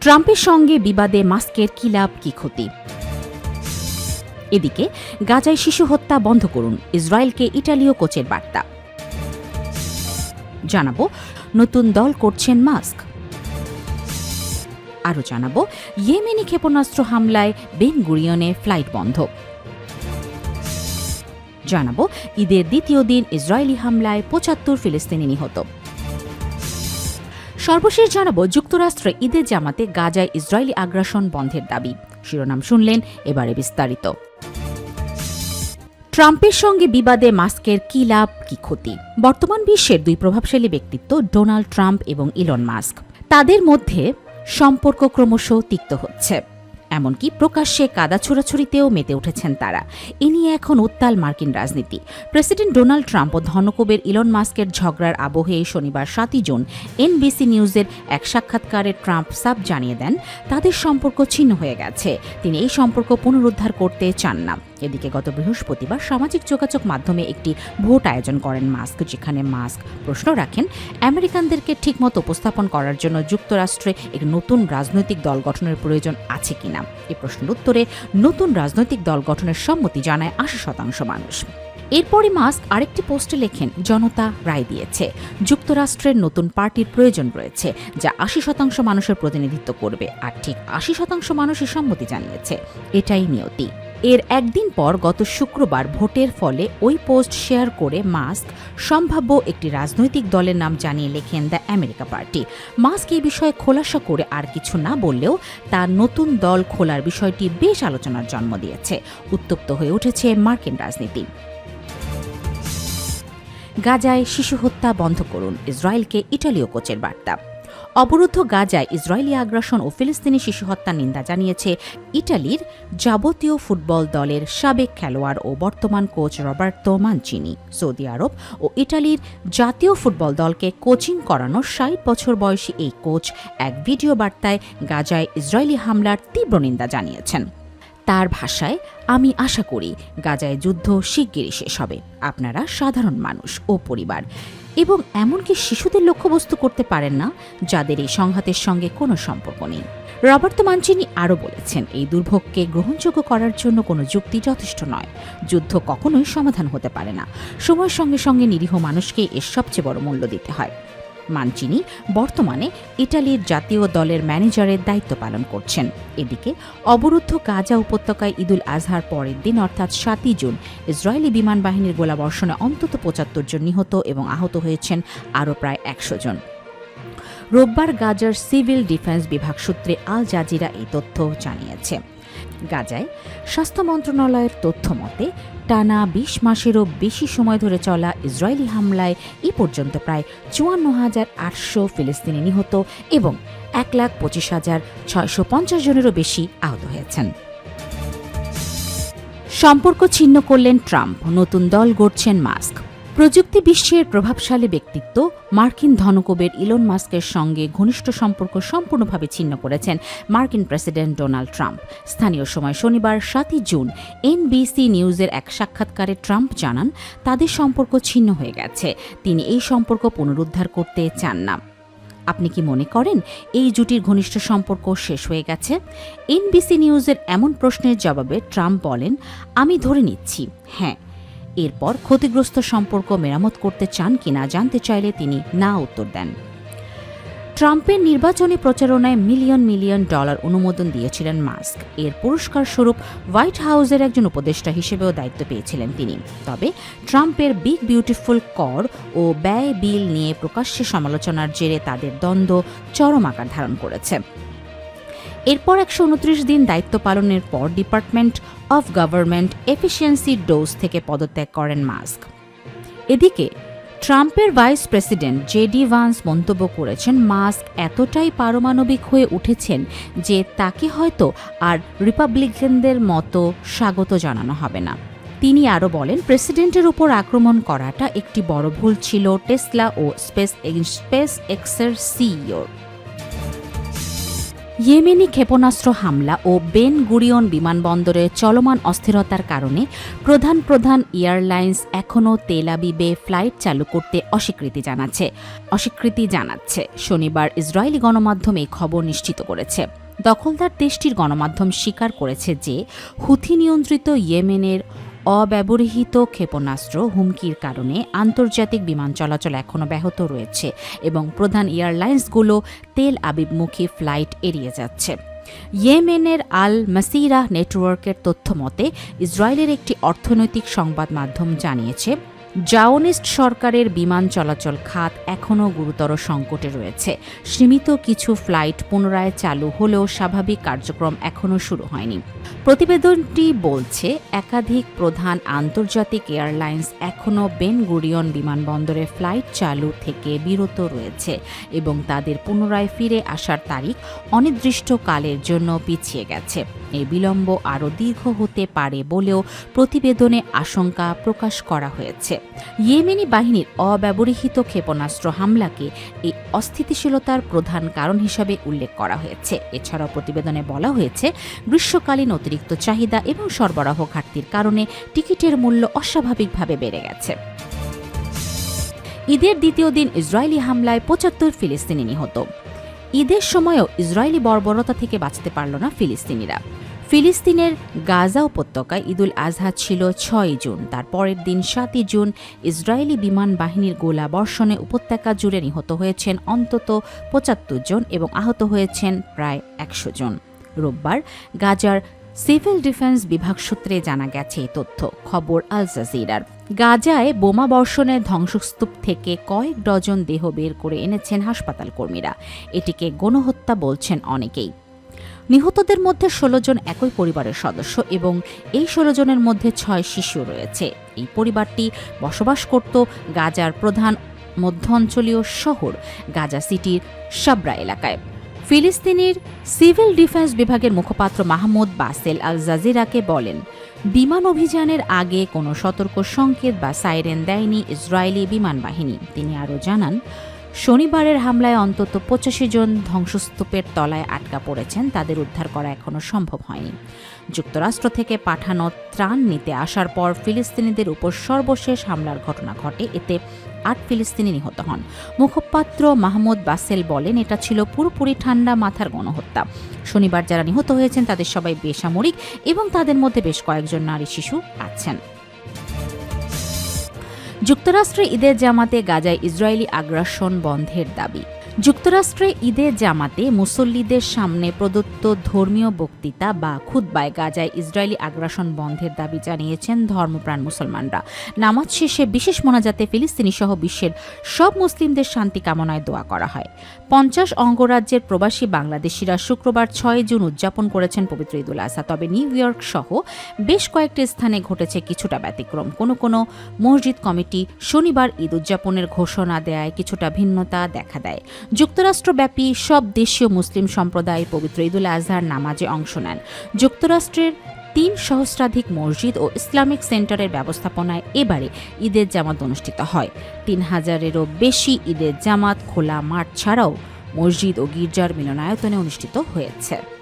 ট্রাম্পের সঙ্গে বিবাদে মাস্কের কি লাভ, কি ক্ষতি? এদিকে, গাজায় শিশু হত্যা বন্ধ করুন, ইসরায়েলকে ইটালীয় কোচের বার্তা। জানাব, নতুন দল করছেন মাস্ক। আরও জানাব, ইয়েমেনি ক্ষেপণাস্ত্র হামলায় বেন গুরিয়নে ফ্লাইট বন্ধ। জানাব, ঈদের দ্বিতীয় দিন ইসরায়েলি হামলায় পঁচাত্তর ফিলিস্তিনি নিহত। সর্বশেষ জানাব যুক্তরাষ্ট্রে ঈদের জামাতে গাজায় ইসরায়েলি আগ্রাসন বন্ধের দাবি। শিরোনাম শুনলেন এবারে বিস্তারিত। ট্রাম্পের সঙ্গে বিবাদে মাস্কের কি লাভ, কি ক্ষতি? বর্তমান বিশ্বের দুই প্রভাবশালী ব্যক্তিত্ব ডোনাল্ড ট্রাম্প এবং ইলন মাস্ক। তাদের মধ্যে সম্পর্ক ক্রমশ তিক্ত হচ্ছে। এমনকি প্রকাশ্যে কাদা ছোড়াছড়িতেও মেতে উঠেছেন তারা। এ নিয়ে এখন উত্তাল মার্কিন রাজনীতি। প্রেসিডেন্ট ডোনাল্ড ট্রাম্প ও ধনকোবের ইলন মাস্কের ঝগড়ার আবহে শনিবার সাতই জুন এনবিসি নিউজের এক সাক্ষাৎকারে ট্রাম্প সাব জানিয়ে দেন, তাদের সম্পর্ক ছিন্ন হয়ে গেছে। তিনি এই সম্পর্ক পুনরুদ্ধার করতে চান না। এদিকে গত বৃহস্পতিবার সামাজিক যোগাযোগ মাধ্যমে একটি ভোট আয়োজন করেন মাস্ক, যেখানে মাস্ক প্রশ্ন রাখেন, আমেরিকানদেরকে ঠিকমতো উপস্থাপন করার জন্য যুক্তরাষ্ট্রে এক নতুন রাজনৈতিক দল গঠনের প্রয়োজন আছে কিনা এ প্রশ্নের উত্তরে, নতুন রাজনৈতিক দল গঠনের সম্মতি জানায় আশি শতাংশ মানুষ। এরপরই মাস্ক আরেকটি পোস্টে লেখেন, জনতা রায় দিয়েছে। যুক্তরাষ্ট্রের নতুন পার্টির প্রয়োজন রয়েছে, যা আশি শতাংশ মানুষের প্রতিনিধিত্ব করবে। আর ঠিক আশি শতাংশ মানুষই সম্মতি জানিয়েছে। এটাই নিয়তি। এর একদিন পর গত শুক্রবার ভোটের ফলে ওই পোস্ট শেয়ার করে মাস্ক সম্ভাব্য একটি রাজনৈতিক দলের নাম জানিয়ে লেখেন দ্য আমেরিকা পার্টি। মাস্ক এই বিষয়ে খোলাসা করে আর কিছু না বললেও তার নতুন দল খোলার বিষয়টি বেশ আলোচনার জন্ম দিয়েছে। উত্তপ্ত হয়ে উঠেছে মার্কিন রাজনীতি। গাজায় শিশু হত্যা বন্ধ করুন, ইসরায়েলকে ইটালীয় কোচের বার্তা। অবরুদ্ধ গাজায় ইসরায়েলি আগ্রাসন ও ফিলিস্তিনি শিশু হত্যার নিন্দা জানিয়েছে ইটালির যাবতীয় ফুটবল দলের সাবেক খেলোয়াড় ও বর্তমান কোচ রবার্তো মানচিনি। সৌদি আরব ও ইটালির জাতীয় ফুটবল দলকে কোচিং করানো ষাট বছর বয়সী এই কোচ এক ভিডিও বার্তায় গাজায় ইসরায়েলি হামলার তীব্র নিন্দা জানিয়েছেন। তার ভাষায়, আমি আশা করি গাজায় যুদ্ধ শিগগিরই শেষ হবে। আপনারা সাধারণ মানুষ ও পরিবার। এবং এমনকি শিশুদের লক্ষ্যবস্তু করতে পারেন না, যাদের এই সংঘাতের সঙ্গে কোনো সম্পর্ক নেই। রবার্ত মানচিনি আরও বলেছেন, এই দুর্ভোগকে গ্রহণযোগ্য করার জন্য কোনো যুক্তি যথেষ্ট নয়। যুদ্ধ কখনোই সমাধান হতে পারে না। সময়ের সঙ্গে সঙ্গে নিরীহ মানুষকে এর সবচেয়ে বড় মূল্য দিতে হয়। মানচিনি বর্তমানে ইটালির জাতীয় দলের ম্যানেজারের দায়িত্ব পালন করছেন। এদিকে অবরুদ্ধ গাজা উপত্যকায় ঈদুল আজহার পরের দিন, অর্থাৎ সাতই জুন, ইসরায়েলি বিমান বাহিনীর গোলাবর্ষণে অন্তত পঁচাত্তর জন নিহত এবং আহত হয়েছেন আরও প্রায় একশো জন। রোববার গাজার সিভিল ডিফেন্স বিভাগ সূত্রে আল জাজিরা এই তথ্য জানিয়েছে। গাজায় স্বাস্থ্য মন্ত্রণালয়ের তথ্য মতে টানা বিশ মাসেরও বেশি সময় ধরে চলা ইসরায়েলি হামলায় এ পর্যন্ত প্রায় চুয়ান্ন হাজার আটশো ফিলিস্তিনি নিহত এবং এক লাখ পঁচিশ হাজার ছয়শো পঞ্চাশ জনেরও বেশি আহত হয়েছেন। সম্পর্ক ছিন্ন করলেন ট্রাম্প। নতুন দল গড়ছেন মাস্ক। প্রযুক্তি বিশ্বের প্রভাবশালী ব্যক্তিত্ব, মার্কিন ধনকুবের ইলন মাস্কের সঙ্গে ঘনিষ্ঠ সম্পর্ক সম্পূর্ণভাবে ছিন্ন করেছেন মার্কিন প্রেসিডেন্ট ডোনাল্ড ট্রাম্প। স্থানীয় সময় শনিবার সাতই জুন এনবিসি নিউজের এক সাক্ষাৎকারে ট্রাম্প জানান, তাদের সম্পর্ক ছিন্ন হয়ে গেছে। তিনি এই সম্পর্ক পুনরুদ্ধার করতে চান না। আপনি কি মনে করেন এই জুটির ঘনিষ্ঠ সম্পর্ক শেষ হয়ে গেছে? এনবিসি নিউজের এমন প্রশ্নের জবাবে ট্রাম্প বলেন, আমি ধরে নিচ্ছি। হ্যাঁ এরপর ক্ষতিগ্রস্ত সম্পর্ক মেরামত করতে চান কিনা জানতে চাইলে তিনি না উত্তর দেন। ট্রাম্পের নির্বাচনী প্রচারণায় মিলিয়ন মিলিয়ন ডলার অনুমোদন দিয়েছিলেন মাস্ক। এর পুরস্কার স্বরূপ হোয়াইট হাউসের একজন উপদেষ্টা হিসেবেও দায়িত্ব পেয়েছিলেন তিনি। তবে ট্রাম্পের বিগ বিউটিফুল কর ও ব্যয় বিল নিয়ে প্রকাশ্যে সমালোচনার জেরে তাদের দ্বন্দ্ব চরম আকার ধারণ করেছে। এরপর একশো উনত্রিশ দিন দায়িত্ব পালনের পর department of government efficiency DOGE থেকে পদত্যাগ করেন মাস্ক। এদিকে, ট্রাম্পের ভাইস প্রেসিডেন্ট জেডি ভান্স মন্তব্য করেছেন, মাস্ক এতটাই পারমাণবিক হয়ে উঠেছেন যে তাকে হয়তো আর রিপাবলিকানদের মতো স্বাগত জানানো হবে না। তিনি আরও বলেন, প্রেসিডেন্টের উপর আক্রমণ করাটা একটি বড় ভুল ছিল টেসলা ও স্পেস স্পেস এক্সের সিইওর ইয়েমেনি ক্ষেপণাস্ত্র হামলা ও বেন গুরিয়ন বিমানবন্দরে চলমান অস্থিরতার কারণে প্রধান প্রধান এয়ারলাইন্স এখনও তেল আবিবে ফ্লাইট চালু করতে অস্বীকৃতি জানাচ্ছে। অস্বীকৃতি জানাচ্ছে, শনিবার ইসরায়েলি গণমাধ্যম এই খবর নিশ্চিত করেছে। দখলদার দেশটির গণমাধ্যম স্বীকার করেছে যে, হুথি নিয়ন্ত্রিত ইয়েমেনের অব্যবহৃত ক্ষেপণাস্ত্র হুমকির কারণে আন্তর্জাতিক বিমান চলাচল এখনও ব্যাহত রয়েছে এবং প্রধান এয়ারলাইন্সগুলো তেল আবিবমুখী ফ্লাইট এড়িয়ে যাচ্ছে। ইয়েমেনের আল মাসিরা নেটওয়ার্কের তথ্যমতে, ইসরায়েলের একটি অর্থনৈতিক সংবাদ মাধ্যম জানিয়েছে জাওনিস্ট সরকারের বিমান চলাচল খাত এখনও গুরুতর সংকটে রয়েছে। সীমিত কিছু ফ্লাইট পুনরায় চালু হলেও স্বাভাবিক কার্যক্রম এখনও শুরু হয়নি। প্রতিবেদনটি বলছে, একাধিক প্রধান আন্তর্জাতিক এয়ারলাইন্স এখনও বেন গুরিয়ন বিমানবন্দরে ফ্লাইট চালু থেকে বিরত রয়েছে এবং তাদের পুনরায় ফিরে আসার তারিখ অনির্দিষ্টকালের জন্য পিছিয়ে গেছে। এই বিলম্ব আরও দীর্ঘ হতে পারে বলেও প্রতিবেদনে আশঙ্কা প্রকাশ করা হয়েছে। ইয়েমেনি বাহিনীর অব্যবহৃত ক্ষেপণাস্ত্র হামলাকে এই অস্থিতিশীলতার প্রধান কারণ হিসাবে উল্লেখ করা হয়েছে। এছাড়াও প্রতিবেদনে বলা হয়েছে, গ্রীষ্মকালীন অতিরিক্ত চাহিদা এবং সরবরাহ ঘাটতির কারণে টিকিটের মূল্য অস্বাভাবিকভাবে বেড়ে গেছে। ঈদের দ্বিতীয় দিন ইসরায়েলি হামলায় পঁচাত্তর ফিলিস্তিনি নিহত। ঈদের সময়ও ইসরায়েলি বর্বরতা থেকে বাঁচতে পারল না ফিলিস্তিনিরা। ফিলিস্তিনের গাজা উপত্যকায় ঈদুল আজহা ছিল ছয় জুন। তার পরের দিন সাতই জুন ইসরায়েলি বিমান বাহিনীর গোলা বর্ষণে উপত্যকা জুড়ে নিহত হয়েছেন অন্তত পঁচাত্তর জন এবং আহত হয়েছেন প্রায় একশো জন। রোববার গাজার সিভিল ডিফেন্স বিভাগ সূত্রে জানা গেছে এই তথ্য। খবর আল জাজিরার। গাজায় বোমা বর্ষণের ধ্বংসস্তূপ থেকে কয়েক ডজন দেহ বের করে এনেছেন হাসপাতাল কর্মীরা। এটিকে গণহত্যা বলছেন অনেকেই। নিহতদের মধ্যে ষোলো জন একই পরিবারের সদস্য এবং এই ষোলো জনের মধ্যে ছয় শিশু রয়েছে। এই পরিবারটি বসবাস করত গাজার প্রধান মধ্য অঞ্চলীয় শহর, গাজা সিটির সাবরা এলাকায়। ফিলিস্তিনির সিভিল ডিফেন্স বিভাগের মুখপাত্র মাহমুদ বাসেল আল জাজিরাকে বলেন, বিমান অভিযানের আগে কোনো সতর্ক সংকেত বা সাইরেন দেয়নি ইসরায়েলি বিমান বাহিনী। তিনি আরও জানান শনিবারের হামলায় অন্তত পঁচাশি জন ধ্বংসস্তূপের তলায় আটকা পড়েছেন, তাদের উদ্ধার করা এখনও সম্ভব হয়নি। যুক্তরাষ্ট্র থেকে পাঠানো ত্রাণ নিতে আসার পর ফিলিস্তিনিদের উপর সর্বশেষ হামলার ঘটনা ঘটে, এতে আট ফিলিস্তিনি নিহত হন। মুখপাত্র মাহমুদ বাসেল বলেন, এটা ছিল পুরোপুরি ঠান্ডা মাথার গণহত্যা। শনিবার যারা নিহত হয়েছেন, তাদের সবাই বেসামরিক এবং তাদের মধ্যে বেশ কয়েকজন নারী শিশু আছেন। যুক্তরাষ্ট্রে ঈদের জামাতে গাজায় ইসরায়েলি আগ্রাসন বন্ধের দাবি। যুক্তরাষ্ট্রে ঈদে জামাতে মুসল্লিদের সামনে প্রদত্ত ধর্মীয় বক্তৃতা বা খুদ্বায় গাজায় ইসরায়েলি আগ্রাসন বন্ধের দাবি জানিয়েছেন ধর্মপ্রাণ মুসলমানরা। নামাজ শেষে বিশেষ মোনাজাতে ফিলিস্তিনি সহ বিশ্বের সব মুসলিমদের শান্তি কামনায় দোয়া করা হয়। পঞ্চাশ অঙ্গরাজ্যের প্রবাসী বাংলাদেশিরা শুক্রবার ছয় জুন উদযাপন করেছেন পবিত্র ঈদুল আজহা তবে নিউ ইয়র্ক সহ বেশ কয়েকটি স্থানে ঘটেছে কিছুটা ব্যতিক্রম। কোনো কোনো মসজিদ কমিটি শনিবার ঈদ উদযাপনের ঘোষণা দেয় কিছুটা ভিন্নতা দেখা দেয়। যুক্তরাষ্ট্রব্যাপী সব দেশীয় মুসলিম সম্প্রদায় পবিত্র ঈদুল আজহার নামাজে অংশ নেন। যুক্তরাষ্ট্রের তিন সহস্রাধিক মসজিদ ও ইসলামিক সেন্টারের ব্যবস্থাপনায় এবারে ঈদের জামাত অনুষ্ঠিত হয়। তিন হাজারেরও বেশি ঈদের জামাত খোলা মাঠ ছাড়াও মসজিদ ও গির্জার মিলনায়তনে অনুষ্ঠিত হয়েছে।